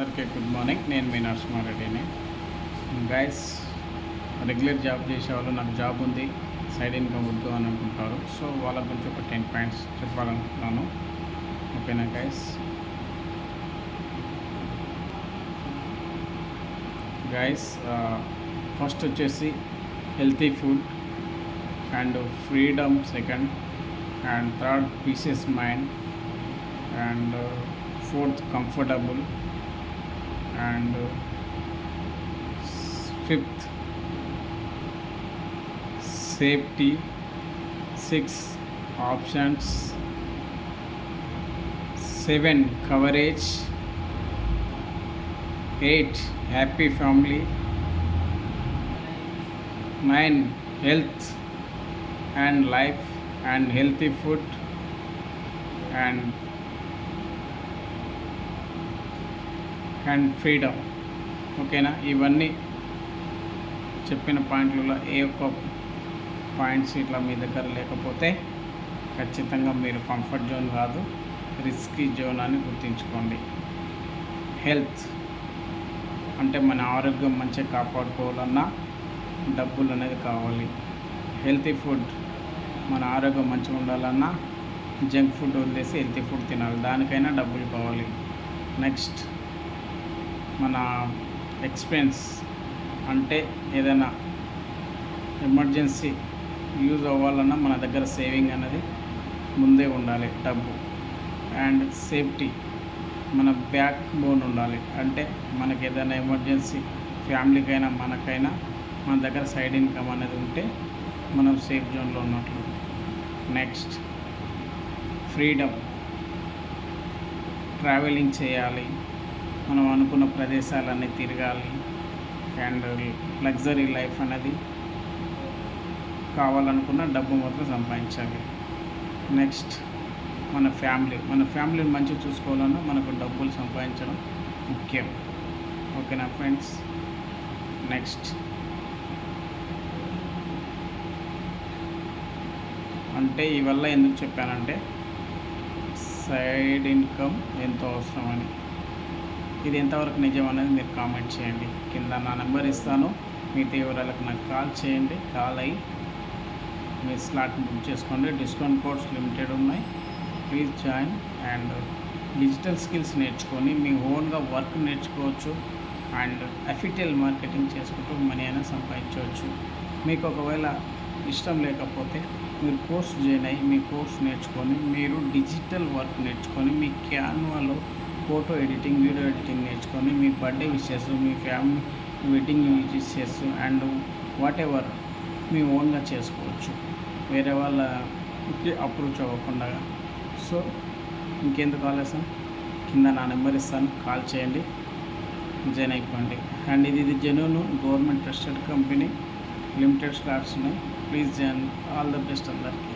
అందరికీ good morning. నేను మీ నరసింహారెడ్డిని. Hmm, గైస్ రెగ్యులర్ జాబ్ చేసే వాళ్ళు నాకు జాబ్ ఉంది సైడ్ ఇన్కమ్ వద్దు అని అనుకుంటారు. సో వాళ్ళ గురించి ఒక టెన్ పాయింట్స్ చెప్పాలనుకుంటున్నాను. ఓకేనా గైస్ గైస్ ఫస్ట్ వచ్చేసి healthy food and freedom second and third pieces mind and fourth comfortable and uh, fifth safety six options seven coverage eight happy family nine health and life and healthy food and and freedom. ఓకేనా? ఇవన్నీ చెప్పిన పాయింట్లలో ఏ ఒక్క points ఇట్లా మీ దగ్గర లేకపోతే ఖచ్చితంగా మీరు కంఫర్ట్ జోన్ కాదు రిస్కీ జోన్ అని గుర్తుంచుకోండి. హెల్త్ అంటే మన ఆరోగ్యం మంచిగా కాపాడుకోవాలన్నా డబ్బులు అనేది కావాలి. హెల్తీ ఫుడ్ మన ఆరోగ్యం మంచిగా ఉండాలన్నా జంక్ ఫుడ్ వదిలేసి హెల్తీ ఫుడ్ తినాలి. దానికైనా డబ్బులు కావాలి. నెక్స్ట్ మన ఎక్స్పెన్స్ అంటే ఏదైనా ఎమర్జెన్సీ యూజ్ అవ్వాలన్నా మన దగ్గర సేవింగ్ అనేది ముందే ఉండాలి డబ్బు. అండ్ సేఫ్టీ మన బ్యాక్ బోన్ ఉండాలి. అంటే మనకి ఏదైనా ఎమర్జెన్సీ ఫ్యామిలీకైనా మనకైనా మన దగ్గర సైడ్ ఇన్కమ్ అనేది ఉంటే మనం సేఫ్ జోన్లో ఉన్నట్లు. Next freedom. ట్రావెలింగ్ చేయాలి. మనం అనుకున్న ప్రదేశాలన్నీ తిరగాలి. అండ్ లగ్జరీ లైఫ్ అనేది కావాలనుకున్న డబ్బు మాత్రం సంపాదించాలి. నెక్స్ట్ మన ఫ్యామిలీ మన ఫ్యామిలీని మంచిగా చూసుకోవాలన్నా మనకు డబ్బులు సంపాదించడం ముఖ్యం. ఓకేనా ఫ్రెండ్స్? నెక్స్ట్. అంటే ఈ వల్ల ఎందుకు చెప్పానంటే సైడ్ ఇన్కమ్ ఎంతో అవసరమని. ఇది ఎంతవరకు నిజం అనేది మీరు కామెంట్ చేయండి. కింద నా నెంబర్ ఇస్తాను. మీ తీవ్రాలకు నాకు కాల్ చేయండి. కాల్ అయ్యి మీ స్లాట్ బుక్ చేసుకోండి. డిస్కౌంట్ కోడ్స్ లిమిటెడ్ ఉన్నాయి. Please join and digital skills నేర్చుకొని మీ ఓన్గా వర్క్ నేర్చుకోవచ్చు అండ్ అఫిటియల్ మార్కెటింగ్ చేసుకుంటూ మనీ అయినా సంపాదించవచ్చు. మీకు ఒకవేళ ఇష్టం లేకపోతే మీరు కోర్స్ జాయిన్ అయ్యి మీ కోర్స్ నేర్చుకొని మీరు డిజిటల్ వర్క్ నేర్చుకొని మీ క్యాన్వాలో ఫోటో ఎడిటింగ్ వీడియో ఎడిటింగ్ నేర్చుకొని మీ birthday wishes me family wedding wishes and whatever మీ ఓన్గా చేసుకోవచ్చు. వేరే వాళ్ళకి అప్రోచ్ అవ్వకుండా. సో ఇంకెందుకు ఆలస్యం? కింద నా నెంబర్ ఇస్తాను. కాల్ చేయండి. జాయిన్ అయిపోండి. అండ్ ఇది ఇది genuine government trusted company. Limited slots ఉన్నాయి. Please join. All the best అందరికీ.